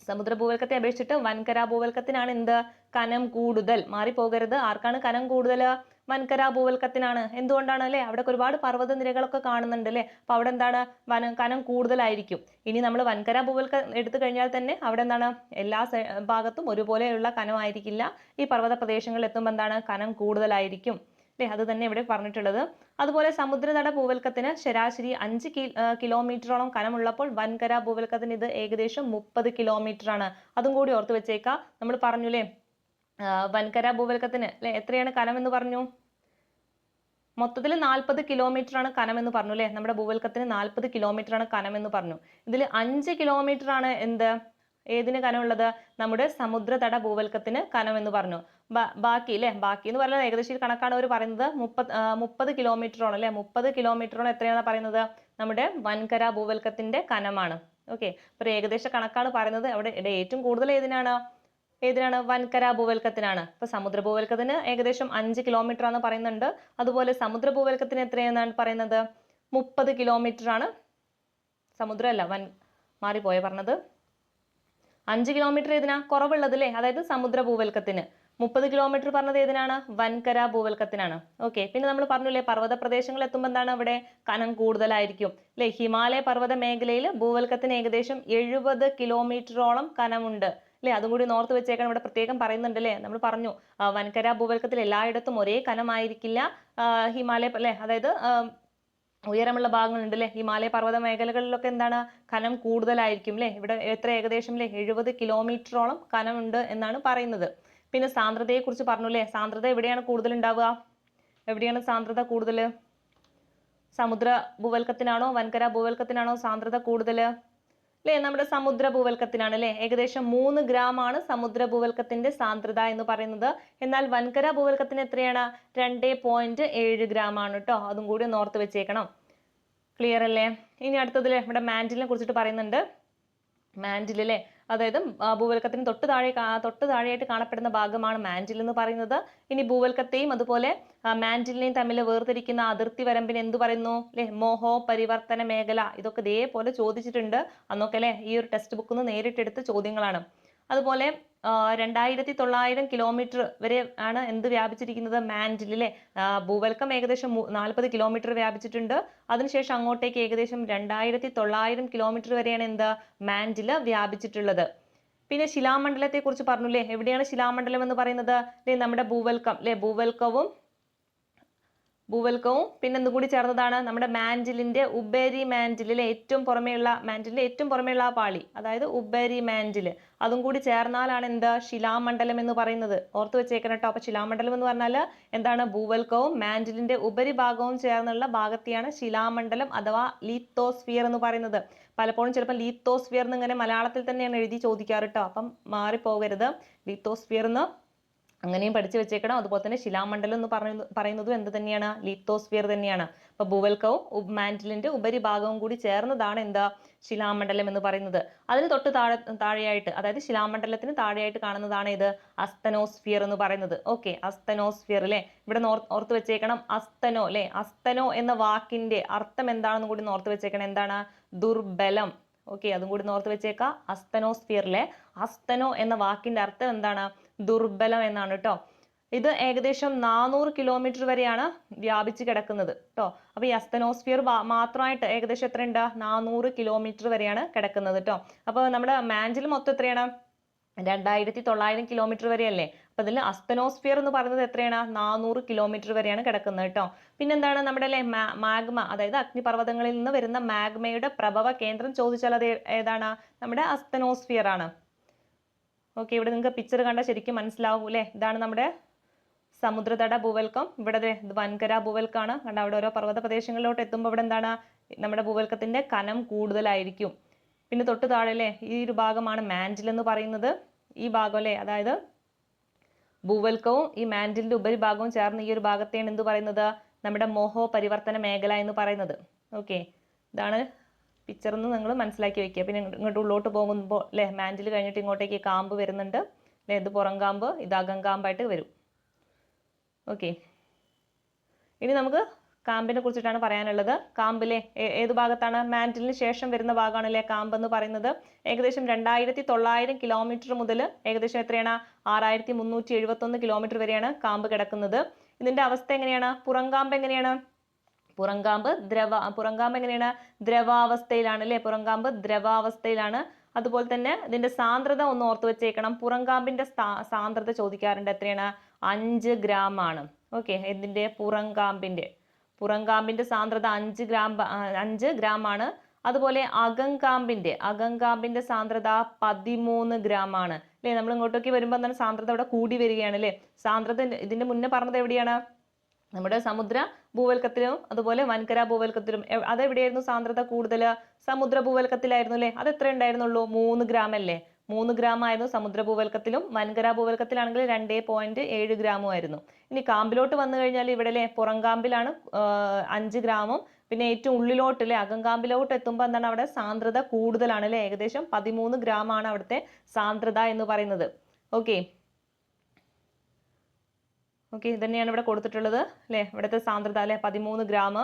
സമുദ്ര ഭൂവൽക്കത്തെ അപേക്ഷിച്ചിട്ട് വൻകര ഭൂവൽക്കത്തിനാണ് എന്ത്? കനം കൂടുതൽ. മാറിപ്പോകരുത്. ആർക്കാണ് കനം കൂടുതൽ? വൻകര ഭൂവൽക്കത്തിനാണ്. എന്തുകൊണ്ടാണ് അല്ലേ? അവിടെ ഒരുപാട് പർവത നിരകളൊക്കെ കാണുന്നുണ്ട് അല്ലേ? അപ്പൊ അവിടെ എന്താണ്? വന കനം കൂടുതലായിരിക്കും. ഇനി നമ്മൾ വൻകര ഭൂവൽക്ക എടുത്തു കഴിഞ്ഞാൽ തന്നെ അവിടെ എന്താണ്? എല്ലാ ഭാഗത്തും ഒരുപോലെയുള്ള കനമായിരിക്കില്ല. ഈ പർവത പ്രദേശങ്ങളിൽ എത്തുമ്പോൾ എന്താണ്? കനം കൂടുതലായിരിക്കും. അല്ലേ? അത് തന്നെ ഇവിടെ പറഞ്ഞിട്ടുള്ളത്. അതുപോലെ സമുദ്രതട ഭൂവൽക്കത്തിന് ശരാശരി അഞ്ച് കിലോമീറ്ററോളം കനമുള്ളപ്പോൾ വൻകര ഭൂവൽക്കത്തിന് ഇത് ഏകദേശം മുപ്പത് കിലോമീറ്റർ ആണ് അതും കൂടി ഓർത്തു വെച്ചേക്കാം. നമ്മൾ പറഞ്ഞില്ലേ? ആ, വൻകര ഭൂവൽക്കത്തിന് അല്ലെ? എത്രയാണ് കനം എന്ന് പറഞ്ഞു? മൊത്തത്തിൽ നാൽപ്പത് കിലോമീറ്റർ ആണ് കനം എന്ന് പറഞ്ഞു അല്ലേ? നമ്മുടെ ഭൂവൽക്കത്തിന് നാൽപ്പത് കിലോമീറ്റർ ആണ് കനം എന്ന് പറഞ്ഞു. ഇതിൽ അഞ്ച് കിലോമീറ്റർ ആണ് എന്ത്? ഏതിന് കനമുള്ളത്? നമ്മുടെ സമുദ്രതട ഭൂവൽക്കത്തിന് കനം എന്ന് പറഞ്ഞു ബാക്കി അല്ലേ? ബാക്കി എന്ന് പറഞ്ഞാൽ ഏകദേശം കണക്കാണ് അവർ പറയുന്നത് മുപ്പത് മുപ്പത് കിലോമീറ്ററോളം അല്ലേ? മുപ്പത് കിലോമീറ്ററോളം എത്രയാണ് പറയുന്നത്? നമ്മുടെ വൻകര ഭൂവൽക്കത്തിന്റെ കനമാണ്. ഓക്കെ. അപ്പോൾ ഏകദേശ കണക്കാണ് പറയുന്നത്. അവിടെ ഏറ്റവും കൂടുതൽ ഏതിനാണ്? ഏതിനാണ്? വൻകര ഭൂവൽക്കത്തിനാണ്. ഇപ്പൊ സമുദ്ര ഭൂവൽക്കത്തിന് ഏകദേശം അഞ്ച് കിലോമീറ്റർ ആണ് പറയുന്നുണ്ട്. അതുപോലെ സമുദ്ര ഭൂവൽക്കത്തിന് എത്രയെന്നാണ് പറയുന്നത്? മുപ്പത് കിലോമീറ്റർ ആണ്. സമുദ്രമല്ല വൻ മാറിപ്പോയ പറഞ്ഞത്. അഞ്ച് കിലോമീറ്റർ ഏതിനാ? കുറവുള്ളത് അല്ലേ? അതായത് സമുദ്ര ഭൂവൽക്കത്തിന് മുപ്പത് കിലോമീറ്റർ പറഞ്ഞത് ഏതിനാണ്? വൻകര ഭൂവൽക്കത്തിനാണ്. ഓക്കെ പിന്നെ നമ്മൾ പറഞ്ഞില്ലേ പർവത പ്രദേശങ്ങൾ എത്തുമ്പോൾ എന്താണ് അവിടെ കനം കൂടുതലായിരിക്കും. അല്ലെ? ഹിമാലയ പർവത മേഖലയിൽ ഭൂവൽക്കത്തിന് ഏകദേശം എഴുപത് കിലോമീറ്ററോളം കനമുണ്ട്. അല്ലേ? അതും കൂടി നോർത്ത് വെച്ചേക്കാൻ ഇവിടെ പ്രത്യേകം പറയുന്നുണ്ട് അല്ലേ നമ്മൾ പറഞ്ഞു വൻകര ഭൂവൽക്കത്തിൽ എല്ലായിടത്തും ഒരേ കനമായിരിക്കില്ല ഹിമാലയ അല്ലേ? അതായത് ഉയരമുള്ള ഭാഗങ്ങളുണ്ട് അല്ലേ ഹിമാലയ പർവത മേഖലകളിലൊക്കെ എന്താണ്? കനം കൂടുതലായിരിക്കും അല്ലേ? ഇവിടെ എത്ര ഏകദേശം അല്ലേ? എഴുപത് കിലോമീറ്ററോളം കനമുണ്ട് എന്നാണ് പറയുന്നത്. പിന്നെ സാന്ദ്രതയെ കുറിച്ച് പറഞ്ഞു അല്ലേ? സാന്ദ്രത എവിടെയാണ് കൂടുതൽ ഉണ്ടാവുക എവിടെയാണ് സാന്ദ്രത കൂടുതൽ സമുദ്ര ഭൂവൽക്കത്തിനാണോ? വൻകര ഭൂവൽക്കത്തിനാണോ സാന്ദ്രത കൂടുതൽ അല്ലേ നമ്മുടെ സമുദ്ര ഭൂവൽക്കത്തിനാണ് അല്ലേ ഏകദേശം മൂന്ന് ഗ്രാം ആണ് സമുദ്ര ഭൂവൽക്കത്തിന്റെ സാന്ദ്രത എന്ന് പറയുന്നത്. എന്നാൽ വൻകര ഭൂവൽക്കത്തിന് എത്രയാണ്? രണ്ട് പോയിന്റ് ഏഴ് ഗ്രാം ആണ് കേട്ടോ അതും കൂടി ഒന്ന് ഓർത്ത് വെച്ചേക്കണം. ക്ലിയർ അല്ലേ? ഇനി അടുത്തതിൽ ഇവിടെ മാൻഡിലിനെ കുറിച്ചിട്ട് പറയുന്നുണ്ട്. മാൻഡിൽ അല്ലേ അതായത് ഭൂവൽക്കത്തിന് തൊട്ട് താഴെ തൊട്ട് താഴെയായിട്ട് കാണപ്പെടുന്ന ഭാഗമാണ് മാൻഡിൽ എന്ന് പറയുന്നത്. ഇനി ഭൂവൽക്കത്തെയും അതുപോലെ മാൻഡിലിനെയും തമ്മിൽ വേർതിരിക്കുന്ന അതിർത്തി വരമ്പിന് എന്ത് പറയുന്നു? അല്ലേ മോഹോ പരിവർത്തന മേഖല. ഇതൊക്കെ ഇതേപോലെ ചോദിച്ചിട്ടുണ്ട്. അന്നൊക്കെ അല്ലേ ഈ ഒരു ടെക്സ്റ്റ് ബുക്കിൽ നിന്ന് നേരിട്ടെടുത്ത ചോദ്യങ്ങളാണ്. അതുപോലെ രണ്ടായിരത്തി തൊള്ളായിരം കിലോമീറ്റർ വരെ ആണ് എന്ത് വ്യാപിച്ചിരിക്കുന്നത്? മാൻഡിൽ അല്ലേ ഭൂവൽക്കം ഏകദേശം നാൽപ്പത് കിലോമീറ്റർ വ്യാപിച്ചിട്ടുണ്ട്. അതിനുശേഷം അങ്ങോട്ടേക്ക് ഏകദേശം രണ്ടായിരത്തി തൊള്ളായിരം കിലോമീറ്റർ വരെയാണ് എന്ത്? മാൻഡിൽ വ്യാപിച്ചിട്ടുള്ളത്. പിന്നെ ശിലാമണ്ഡലത്തെ കുറിച്ച് പറഞ്ഞില്ലേ? എവിടെയാണ് ശിലാമണ്ഡലം എന്ന് പറയുന്നത്? നമ്മുടെ ഭൂവൽക്കം അല്ലേ ഭൂവൽക്കവും ഭൂവൽക്കവും പിന്നെ എന്തും കൂടി ചേർന്നതാണ് നമ്മുടെ മാൻഡിലിന്റെ ഉബേരി മാൻഡിലിലെ ഏറ്റവും പുറമെയുള്ള മാൻഡിലിന്റെ ഏറ്റവും പുറമെയുള്ള ആ പാളി. അതായത് ഉബേരി മാൻഡിൽ. അതും കൂടി ചേർന്നാലാണ് എന്താ ശിലാമണ്ഡലം എന്ന് പറയുന്നത്. ഓർത്ത് വെച്ചേക്കണം കേട്ടോ. അപ്പൊ ശിലാമണ്ഡലം എന്ന് പറഞ്ഞാൽ എന്താണ്? ഭൂവൽക്കവും മാൻഡിലിന്റെ ഉപരിഭാഗവും ചേർന്നുള്ള ഭാഗത്തെയാണ് ശിലാമണ്ഡലം അഥവാ ലീത്തോസ്ഫിയർ എന്ന് പറയുന്നത്. പലപ്പോഴും ചിലപ്പോൾ ലീത്തോസ്ഫിയർ എന്ന് ഇങ്ങനെ മലയാളത്തിൽ തന്നെയാണ് എഴുതി ചോദിക്കാറ് കേട്ടോ. അപ്പം മാറിപ്പോകരുത്. ലീത്തോസ്ഫിയർ എന്ന് അങ്ങനെയും പഠിച്ചു വെച്ചേക്കണം. അതുപോലെ തന്നെ ശിലാമണ്ഡലം എന്ന് പറയുന്ന പറയുന്നതും എന്ത് തന്നെയാണ്? ലിത്തോസ്ഫിയർ തന്നെയാണ്. അപ്പൊ ഭൂവൽക്കവും മാൻഡലിന്റെ ഉപരിഭാഗവും കൂടി ചേർന്നതാണ് എന്താ? ശിലാമണ്ഡലം എന്ന് പറയുന്നത്. അതിന് തൊട്ട് താഴെ താഴെയായിട്ട് അതായത് ശിലാമണ്ഡലത്തിന് താഴെയായിട്ട് കാണുന്നതാണ് ഇത് അസ്തനോസ്ഫിയർ എന്ന് പറയുന്നത്. ഓക്കെ അസ്തനോസ്ഫിയർ അല്ലെ? ഇവിടെ ഓർത്ത് വെച്ചേക്കണം അസ്തനോ അല്ലെ? അസ്തനോ എന്ന വാക്കിന്റെ അർത്ഥം എന്താണെന്ന് കൂടി ഓർത്ത് വെച്ചേക്കണം. എന്താണ്? ദുർബലം. ഓക്കെ അതും കൂടി ഓർത്ത് വെച്ചേക്കാം. അസ്തനോസ്ഫിയറിലെ അസ്തനോ എന്ന വാക്കിന്റെ അർത്ഥം എന്താണ്? ദുർബലം എന്നാണ് കേട്ടോ ഇത് ഏകദേശം നാനൂറ് കിലോമീറ്റർ വരെയാണ് വ്യാപിച്ച് കിടക്കുന്നത് കേട്ടോ അപ്പോൾ ഈ അസ്തനോസ്ഫിയർ മാത്രമായിട്ട് ഏകദേശം എത്രയുണ്ട്? നാനൂറ് കിലോമീറ്റർ വരെയാണ് കിടക്കുന്നത് കേട്ടോ അപ്പോൾ നമ്മുടെ മാഞ്ചിൽ മൊത്തം എത്രയാണ്? രണ്ടായിരത്തി തൊള്ളായിരം കിലോമീറ്റർ വരെയല്ലേ? അപ്പൊ അതിൽ അസ്തനോസ്ഫിയർ എന്ന് പറയുന്നത് എത്രയാണ്? നാനൂറ് കിലോമീറ്റർ വരെയാണ് കിടക്കുന്നത് കേട്ടോ പിന്നെന്താണ് നമ്മുടെ അല്ലേ മാഗ്മ അതായത് അഗ്നിപർവതങ്ങളിൽ നിന്ന് വരുന്ന മാഗ്മയുടെ പ്രഭവ കേന്ദ്രം ചോദിച്ചാൽ അത് ഏതാണ്? നമ്മുടെ അസ്തനോസ്ഫിയർ ആണ്. ഓക്കെ ഇവിടെ നിങ്ങൾക്ക് പിക്ചർ കണ്ടാൽ ശരിക്കും മനസ്സിലാവും അല്ലേ? ഇതാണ് നമ്മുടെ സമുദ്രതട ഭൂവൽക്കം. ഇവിടെ ഇത് വൻകര ഭൂവൽക്കാണ്. കണ്ട അവിടെ ഓരോ പർവത പ്രദേശങ്ങളിലോട്ട് എത്തുമ്പോൾ ഇവിടെ എന്താണ് നമ്മുടെ ഭൂവൽക്കത്തിന്റെ കനം കൂടുതലായിരിക്കും. പിന്നെ തൊട്ട് താഴെ അല്ലേ ഈ ഒരു ഭാഗമാണ് മാൻഡിൽ എന്ന് പറയുന്നത്. ഈ ഭാഗം അല്ലേ? അതായത് ഭൂവൽക്കവും ഈ മാൻഡിലിന്റെ ഉപരിഭാഗവും ചേർന്ന് ഈ ഒരു ഭാഗത്തെയാണ് എന്ത് പറയുന്നത് നമ്മുടെ മോഹോ പരിവർത്തന മേഖല എന്ന് പറയുന്നത്. ഓക്കെ ഇതാണ് പിക്ചർ നിന്ന് നിങ്ങൾ മനസ്സിലാക്കി വെക്കുക. പിന്നെ ഇങ്ങോട്ട് ഉള്ളോട്ട് പോകുമ്പോൾ അല്ലേ മാൻഡിൽ കഴിഞ്ഞിട്ട് ഇങ്ങോട്ടേക്ക് കാമ്പ് വരുന്നുണ്ട്. അല്ലേ ഇത് പുറം കാമ്പ് ഇത് അകം കാമ്പായിട്ട് വരും. ഓക്കെ ഇനി നമുക്ക് കാമ്പിനെ കുറിച്ചിട്ടാണ് പറയാനുള്ളത്. കാമ്പിലെ ഏത് ഭാഗത്താണ്? മാന്റിലിന് ശേഷം വരുന്ന ഭാഗമാണല്ലേ കാമ്പ് എന്ന് പറയുന്നത്. ഏകദേശം രണ്ടായിരത്തി തൊള്ളായിരം കിലോമീറ്റർ മുതൽ ഏകദേശം എത്രയാണ്? ആറായിരത്തി മുന്നൂറ്റി എഴുപത്തൊന്ന് കിലോമീറ്റർ വരെയാണ് കാമ്പ് കിടക്കുന്നത്. ഇതിന്റെ അവസ്ഥ എങ്ങനെയാണ്? പുറം കാമ്പ് എങ്ങനെയാണ്? പുറംകാമ്പ് ദ്രവ പുറംകാമ്പ് എങ്ങനെയാണ്? ദ്രവാവസ്ഥയിലാണ് അല്ലേ പുറംകാമ്പ് ദ്രവാവസ്ഥയിലാണ്. അതുപോലെ തന്നെ ഇതിന്റെ സാന്ദ്രത ഒന്ന് ഓർത്ത് വെച്ചേക്കണം. പുറംകാമ്പിന്റെ സാന്ദ്രത ചോദിക്കാറുണ്ട് എത്രയാണ്? അഞ്ച് ഗ്രാം ആണ്. ഓക്കെ ഇതിന്റെ പുറംകാമ്പിന്റെ പുറംകാമ്പിന്റെ സാന്ദ്രത അഞ്ച് ഗ്രാം അഞ്ച് ഗ്രാം ആണ്. അതുപോലെ അകങ്കാമ്പിന്റെ അകങ്കാമ്പിന്റെ സാന്ദ്രത പതിമൂന്ന് ഗ്രാം ആണ്. അല്ലേ? നമ്മൾ ഇങ്ങോട്ടേക്ക് വരുമ്പോൾ തന്നെ സാന്ദ്രത അവിടെ കൂടി വരികയാണ് അല്ലേ? സാന്ദ്രത ഇതിന്റെ മുന്നേ പറഞ്ഞത് എവിടെയാണ്? നമ്മുടെ സമുദ്ര ഭൂവൽക്കത്തിലും അതുപോലെ വൻകര ഭൂവൽക്കത്തിലും അതെവിടെയായിരുന്നു സാന്ദ്രത കൂടുതൽ സമുദ്ര ഭൂവൽക്കത്തിലായിരുന്നു അല്ലേ? അത് എത്ര ഉണ്ടായിരുന്നുള്ളൂ? മൂന്ന് ഗ്രാം അല്ലേ? മൂന്ന് ഗ്രാം ആയിരുന്നു സമുദ്ര ഭൂവൽക്കത്തിലും വൻകര ഭൂവൽക്കത്തിലാണെങ്കിൽ രണ്ടേ പോയിന്റ് ഏഴ് ഗ്രാമും ആയിരുന്നു. ഇനി കാമ്പിലോട്ട് വന്നു കഴിഞ്ഞാൽ ഇവിടെ അല്ലേ? പുറംകാമ്പിലാണ് അഞ്ച് ഗ്രാമും. പിന്നെ ഏറ്റവും ഉള്ളിലോട്ട് അല്ലേ? അകംകാമ്പിലോട്ട് എത്തുമ്പോൾ എന്താണ് അവിടെ സാന്ദ്രത കൂടുതലാണ് അല്ലേ? ഏകദേശം പതിമൂന്ന് ഗ്രാം ആണ് അവിടുത്തെ സാന്ദ്രത എന്ന് പറയുന്നത്. ഓക്കെ. ഓക്കെ ഇതന്നെയാണ് ഇവിടെ കൊടുത്തിട്ടുള്ളത് അല്ലേ? ഇവിടുത്തെ സാന്ദ്രത അല്ലേ? പതിമൂന്ന് ഗ്രാം.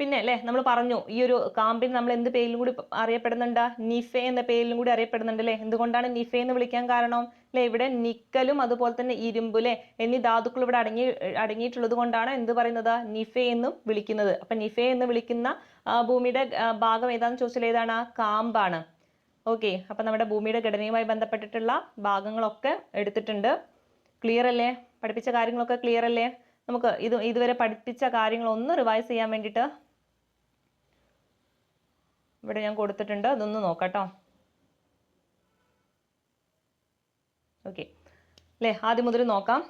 പിന്നെ അല്ലേ? നമ്മൾ പറഞ്ഞു ഈ ഒരു കാമ്പിന് നമ്മൾ എന്ത് പേരിലും കൂടി അറിയപ്പെടുന്നുണ്ട്? നിഫെ എന്ന പേരിലും കൂടി അറിയപ്പെടുന്നുണ്ട് അല്ലേ? എന്തുകൊണ്ടാണ് നിഫെ എന്ന് വിളിക്കാൻ കാരണം? അല്ലേ ഇവിടെ നിക്കലും അതുപോലെ തന്നെ ഇരുമ്പ് അല്ലേ? എന്നീ ധാതുക്കൾ ഇവിടെ അടങ്ങി അടങ്ങിയിട്ടുള്ളത് കൊണ്ടാണ് എന്ത് പറയുന്നത്? നിഫെ എന്നും വിളിക്കുന്നത്. അപ്പൊ നിഫെ എന്ന് വിളിക്കുന്ന ഭൂമിയുടെ ഭാഗം ഏതാണെന്ന് ചോദിച്ചാൽ ഏതാണ്? കാമ്പാണ്. ഓക്കെ അപ്പൊ നമ്മുടെ ഭൂമിയുടെ ഘടനയുമായി ബന്ധപ്പെട്ടിട്ടുള്ള ഭാഗങ്ങളൊക്കെ എടുത്തിട്ടുണ്ട്. ക്ലിയർ അല്ലേ? പഠിപ്പിച്ച കാര്യങ്ങളൊക്കെ ക്ലിയർ അല്ലേ? നമുക്ക് ഇത് ഇതുവരെ പഠിപ്പിച്ച കാര്യങ്ങൾ ഒന്ന് റിവൈസ് ചെയ്യാൻ വേണ്ടിയിട്ട് ഇവിടെ ഞാൻ കൊടുത്തിട്ടുണ്ട്. അതൊന്ന് നോക്കാട്ടോ. ഓക്കെ അല്ലേ ആദ്യം മുതൽ നോക്കാം.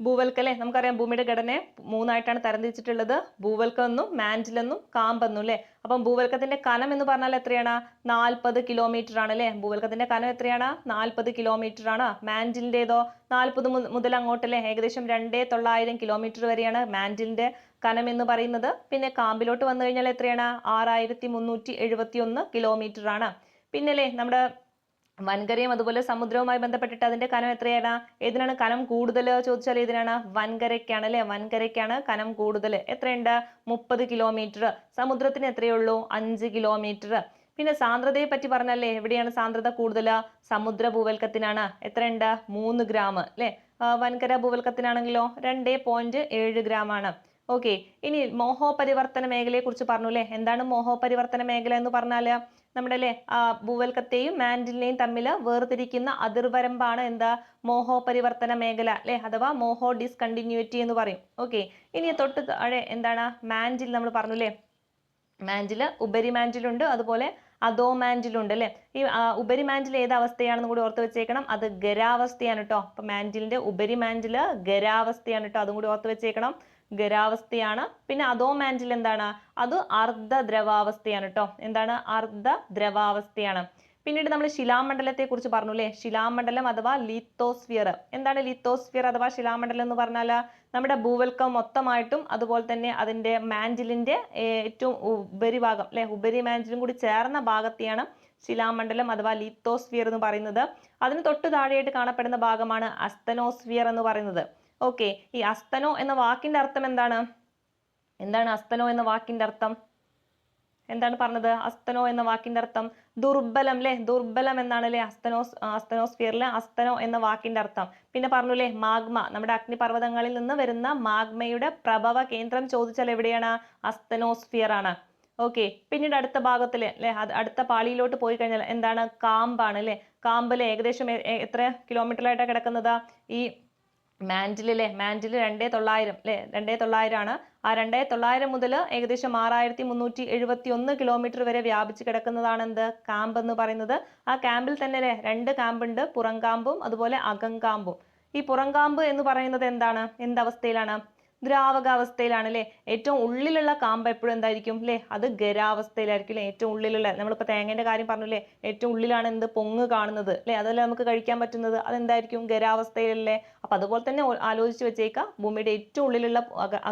ഭൂവൽക്കം അല്ലേ? നമുക്കറിയാം ഭൂമിയുടെ ഘടനയെ മൂന്നായിട്ടാണ് തരംതിരിച്ചിട്ടുള്ളത്. ഭൂവൽക്കം എന്നും മാന്റിൽ എന്നും കാമ്പെന്നും അല്ലേ? അപ്പം ഭൂവൽക്കത്തിന്റെ കനം എന്ന് പറഞ്ഞാൽ എത്രയാണ്? നാൽപ്പത് കിലോമീറ്റർ ആണ് അല്ലേ? ഭൂവൽക്കത്തിന്റെ കനം എത്രയാണ്? നാൽപ്പത് കിലോമീറ്റർ ആണ് മാൻഡിലിന്റെതോ നാൽപ്പത് മുതൽ അങ്ങോട്ടല്ലേ ഏകദേശം രണ്ടേ തൊള്ളായിരം കിലോമീറ്റർ വരെയാണ് മാൻഡിലിന്റെ കനം എന്ന് പറയുന്നത്. പിന്നെ കാമ്പിലോട്ട് വന്നു കഴിഞ്ഞാൽ എത്രയാണ്? ആറായിരത്തി മുന്നൂറ്റി എഴുപത്തി ഒന്ന് കിലോമീറ്റർ ആണ് പിന്നല്ലേ നമ്മുടെ വൻകരയും അതുപോലെ സമുദ്രവുമായി ബന്ധപ്പെട്ടിട്ട് അതിന്റെ കനം എത്രയാണ് ഏതിനാണ് കനം കൂടുതൽ ചോദിച്ചാൽ ഏതിനാണ്? വൻകരയ്ക്കാണ് അല്ലെ? വൻകരയ്ക്കാണ് കനം കൂടുതൽ. എത്രയുണ്ട്? മുപ്പത് കിലോമീറ്റർ സമുദ്രത്തിന് എത്രയുള്ളൂ അഞ്ച് കിലോമീറ്റർ പിന്നെ സാന്ദ്രതയെ പറ്റി പറഞ്ഞല്ലേ എവിടെയാണ് സാന്ദ്രത കൂടുതൽ? സമുദ്ര ഭൂവൽക്കത്തിനാണ്. എത്രയുണ്ട്? മൂന്ന് ഗ്രാം അല്ലെ? വൻകര ഭൂവൽക്കത്തിനാണെങ്കിലോ? രണ്ടേ പോയിന്റ് ഏഴ് ഗ്രാം ആണ്. ഓക്കെ ഇനി മോഹോ പരിവർത്തന മേഖലയെ കുറിച്ച് പറഞ്ഞു അല്ലേ എന്താണ് മോഹോപരിവർത്തന മേഖല എന്ന് പറഞ്ഞാൽ? നമ്മുടെ അല്ലേ ഭൂവൽക്കത്തെയും മാൻഡിലിനെയും തമ്മിൽ വേർതിരിക്കുന്ന അതിർവരമ്പാണ് എന്താ? മോഹോ പരിവർത്തന മേഖല അല്ലെ? അഥവാ മോഹോ ഡിസ്കണ്ടിന്യൂറ്റി എന്ന് പറയും. ഓക്കെ. ഇനി തൊട്ട് താഴെ എന്താണ്? മാൻഡിൽ നമ്മൾ പറഞ്ഞു അല്ലേ മാൻഡിൽ ഉപരി മാൻഡിലുണ്ട് അതുപോലെ അതോ മാൻഡിലുണ്ട് അല്ലേ? ഈ ഉപരി മാൻഡിൽ ഏത് അവസ്ഥയാണെന്ന് കൂടി ഓർത്ത് വെച്ചേക്കണം. അത് ഗരാവസ്ഥയാണ് കേട്ടോ അപ്പൊ മാൻഡിലിന്റെ ഉപരി മാൻഡിൽ ഗരാവസ്ഥയാണ് കേട്ടോ അതും കൂടി ഓർത്ത് വെച്ചേക്കണം. ഗരാവസ്ഥയാണ് പിന്നെ അധോ മാന്റിൽ എന്താണ്? അത് അർദ്ധ ദ്രവാവസ്ഥയാണ് കേട്ടോ എന്താണ്? അർദ്ധ ദ്രവാവസ്ഥയാണ് പിന്നീട് നമ്മൾ ശിലാമണ്ഡലത്തെ കുറിച്ച് പറഞ്ഞു അല്ലേ ശിലാമണ്ഡലം അഥവാ ലിത്തോസ്ഫിയർ. എന്താണ് ലിത്തോസ്ഫിയർ അഥവാ ശിലാമണ്ഡലം എന്ന് പറഞ്ഞാൽ നമ്മുടെ ഭൂവൽക്കം മൊത്തമായിട്ടും അതുപോലെ തന്നെ അതിന്റെ മാൻഡിലിന്റെ ഏറ്റവും ഉപരിഭാഗം അല്ലെ? ഉപരി മാൻഡിലും കൂടി ചേർന്ന ഭാഗത്തെയാണ് ശിലാമണ്ഡലം അഥവാ ലിത്തോസ്ഫിയർ എന്ന് പറയുന്നത്. അതിന് തൊട്ട് താഴെയായിട്ട് കാണപ്പെടുന്ന ഭാഗമാണ് അസ്തനോസ്ഫിയർ എന്ന് പറയുന്നത്. ഓക്കെ. ഈ അസ്തനോ എന്ന വാക്കിന്റെ അർത്ഥം എന്താണ്? എന്താണ് അസ്തനോ എന്ന വാക്കിന്റെ അർത്ഥം? എന്താണ് പറഞ്ഞത്? അസ്തനോ എന്ന വാക്കിന്റെ അർത്ഥം ദുർബലം അല്ലെ ദുർബലം എന്നാണ് അല്ലെ അസ്തനോസ് അസ്തനോസ്ഫിയറിലെ അസ്തനോ എന്ന വാക്കിന്റെ അർത്ഥം. പിന്നെ പറഞ്ഞു അല്ലേ മാഗ്മ. നമ്മുടെ അഗ്നിപർവതങ്ങളിൽ നിന്ന് വരുന്ന മാഗ്മയുടെ പ്രഭവ കേന്ദ്രം ചോദിച്ചാൽ എവിടെയാണ്? അസ്തനോസ്ഫിയർ ആണ് ഓക്കെ. പിന്നീട് അടുത്ത ഭാഗത്തിൽ അല്ലെ അടുത്ത പാളിയിലോട്ട് പോയി കഴിഞ്ഞാൽ എന്താണ്? കാമ്പാണ് അല്ലെ കാമ്പിൽ ഏകദേശം എത്ര കിലോമീറ്ററിലായിട്ടാണ് കിടക്കുന്നത്? ഈ മാൻഡിലെ മാൻഡിൽ രണ്ടേ തൊള്ളായിരം അല്ലെ രണ്ടേ തൊള്ളായിരം ആണ് ആ രണ്ടേ തൊള്ളായിരം മുതൽ ഏകദേശം ആറായിരത്തി മുന്നൂറ്റി എഴുപത്തി ഒന്ന് കിലോമീറ്റർ വരെ വ്യാപിച്ച് കിടക്കുന്നതാണ് എന്ത് ക്യാമ്പ് എന്ന് പറയുന്നത്. ആ ക്യാമ്പിൽ തന്നെ അല്ലേ രണ്ട് ക്യാമ്പുണ്ട് പുറംകാമ്പും അതുപോലെ അകംകാമ്പും. ഈ പുറംകാമ്പ് എന്ന് പറയുന്നത് എന്താണ്? എന്തവസ്ഥയിലാണ് ദ്രാവകാവസ്ഥയിലാണ് അല്ലേ ഏറ്റവും ഉള്ളിലുള്ള കാമ്പ് എപ്പോഴും എന്തായിരിക്കും? അല്ലേ അത് ഖരാവസ്ഥയിലായിരിക്കും അല്ലേ ഏറ്റവും ഉള്ളിലുള്ള നമ്മളിപ്പോൾ തേങ്ങേന്റെ കാര്യം പറഞ്ഞു അല്ലേ ഏറ്റവും ഉള്ളിലാണ് എന്ത് പൊങ്ങ് കാണുന്നത് അല്ലേ അതല്ലേ നമുക്ക് കഴിക്കാൻ പറ്റുന്നത്? അതെന്തായിരിക്കും? ഖരാവസ്ഥയിലല്ലേ? അപ്പൊ അതുപോലെ തന്നെ ആലോചിച്ച് വെച്ചേക്കാം ഭൂമിയുടെ ഏറ്റവും ഉള്ളിലുള്ള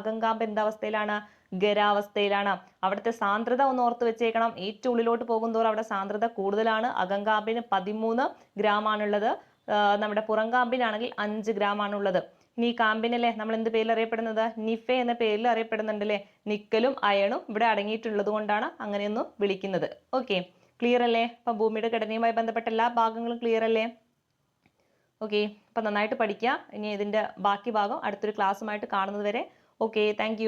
അകങ്കാമ്പ് എന്താവസ്ഥയിലാണ്? ഖരാവസ്ഥയിലാണ്. അവിടുത്തെ സാന്ദ്രത ഒന്ന് ഓർത്ത് വെച്ചേക്കണം. ഏറ്റവും ഉള്ളിലോട്ട് പോകുന്തോറും അവിടെ സാന്ദ്രത കൂടുതലാണ്. അകങ്കാമ്പിന് പതിമൂന്ന് ഗ്രാം ആണുള്ളത് ആ, നമ്മുടെ പുറംകാമ്പിനാണെങ്കിൽ അഞ്ച് ഗ്രാം ആണുള്ളത് ഈ കാമ്പിനല്ലേ? നമ്മൾ എന്ത് പേരിൽ അറിയപ്പെടുന്നത്? നിഫെ എന്ന പേരിൽ അറിയപ്പെടുന്നുണ്ടല്ലേ? നിക്കലും അയണും ഇവിടെ അടങ്ങിയിട്ടുള്ളത് കൊണ്ടാണ് അങ്ങനെയൊന്ന് വിളിക്കുന്നത്. ഓക്കെ ക്ലിയർ അല്ലേ? അപ്പൊ ഭൂമിയുടെ ഘടനയുമായി ബന്ധപ്പെട്ട എല്ലാ ഭാഗങ്ങളും ക്ലിയർ അല്ലേ? ഓക്കെ അപ്പൊ നന്നായിട്ട് പഠിക്കുക ഇനി ഇതിന്റെ ബാക്കി ഭാഗം അടുത്തൊരു ക്ലാസ്സുമായിട്ട് കാണുന്നത് വരെ. Okay thank